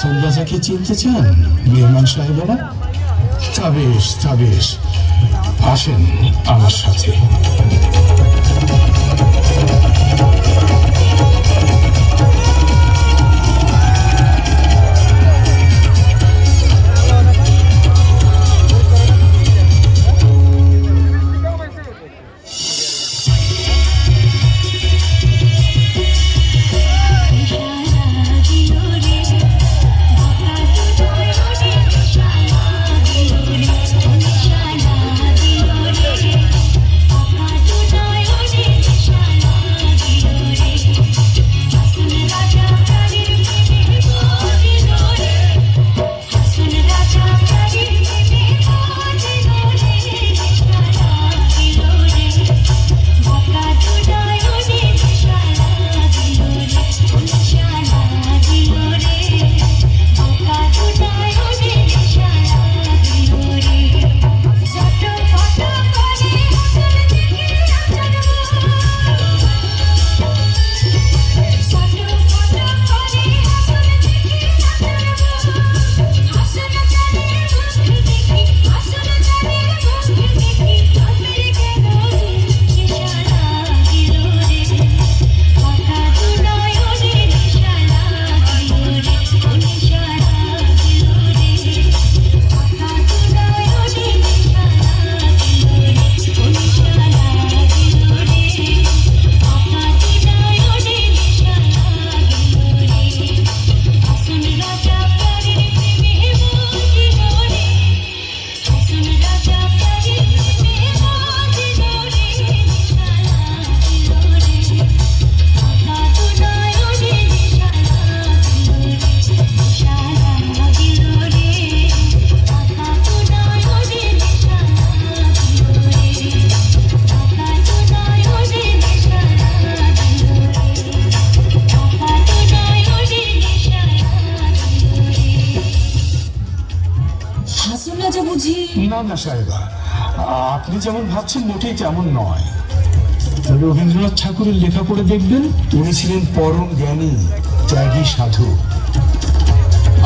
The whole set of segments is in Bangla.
রাসুল রাজাকে চিনতে চান? মেহমান সাহেবেরা? তা বেশ তা বেশ আসেন আমার সাথে। না আপনি যেমন ভাবছেন, মোটেই তেমন নয়। রবীন্দ্রনাথ ঠাকুরের লেখা পড়ে দেখবেন, উনি ছিলেন পরম জ্ঞানী, ত্যাগী সাধু।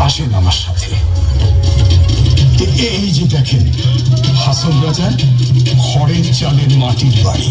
আসেন আমার সাথে। এই যে দেখেন, হাসন রাজা খড়ের চালের মাটির বাড়ি।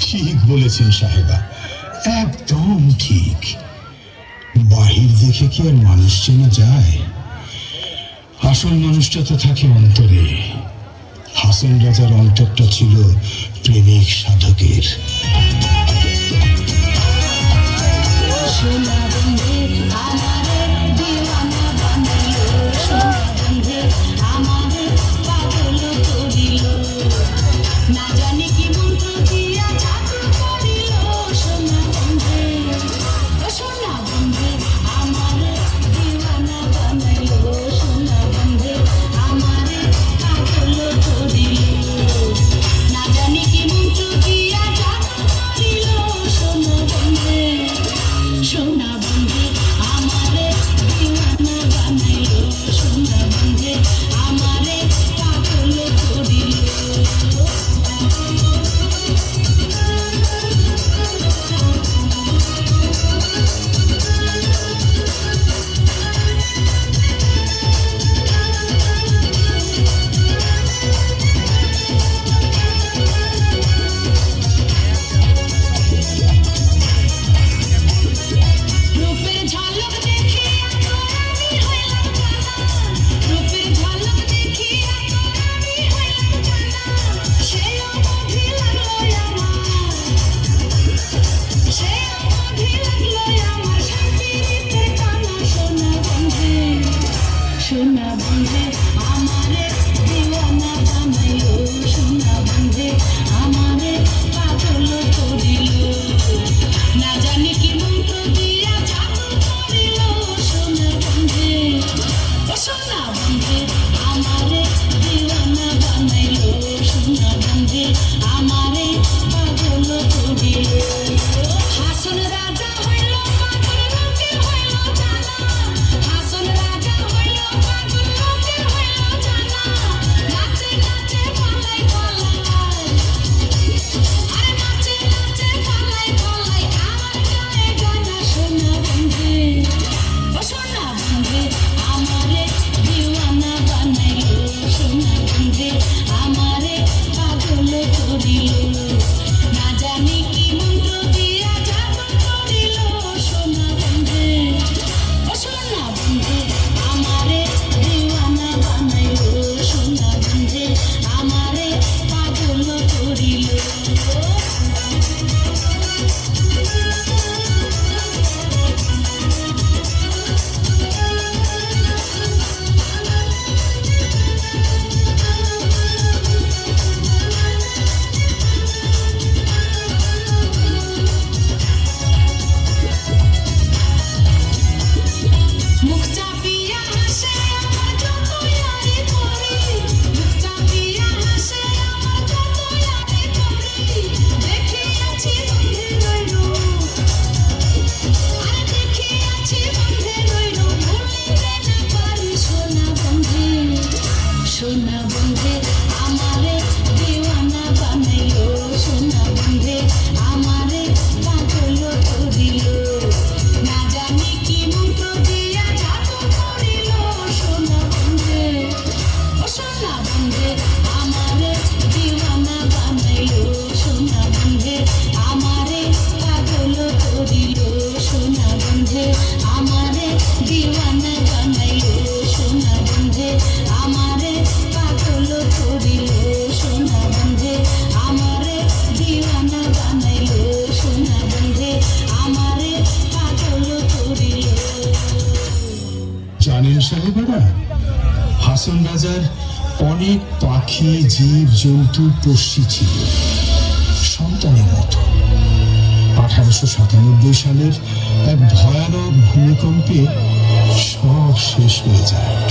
ঠিক বলেছেন সাহেবা, একদম ঠিক। বাহির দেখে কি আর মানুষ চেনা যায়? আসল মানুষটা তো থাকে অন্তরে। হাসান রাজার অন্তরটা ছিল প্রেমিক সাধকের। রে আমারে অনেক পাখি, জীব, জন্তু পশ্চি ছিল। সন্তানের মতো। আঠারোশো সাতানব্বই সালের এক ভয়ানক ভূমিকম্পে সব শেষ হয়ে যায়।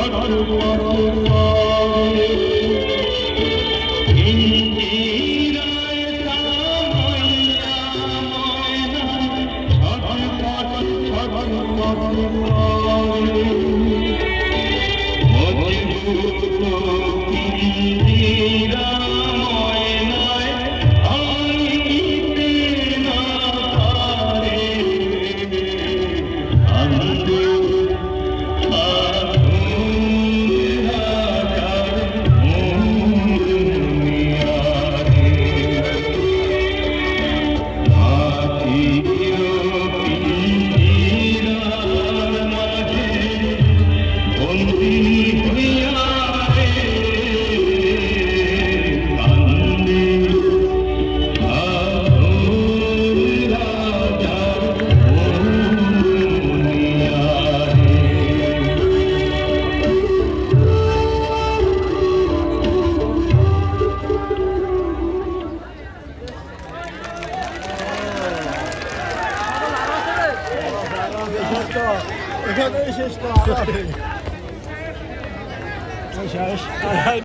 Allah Allah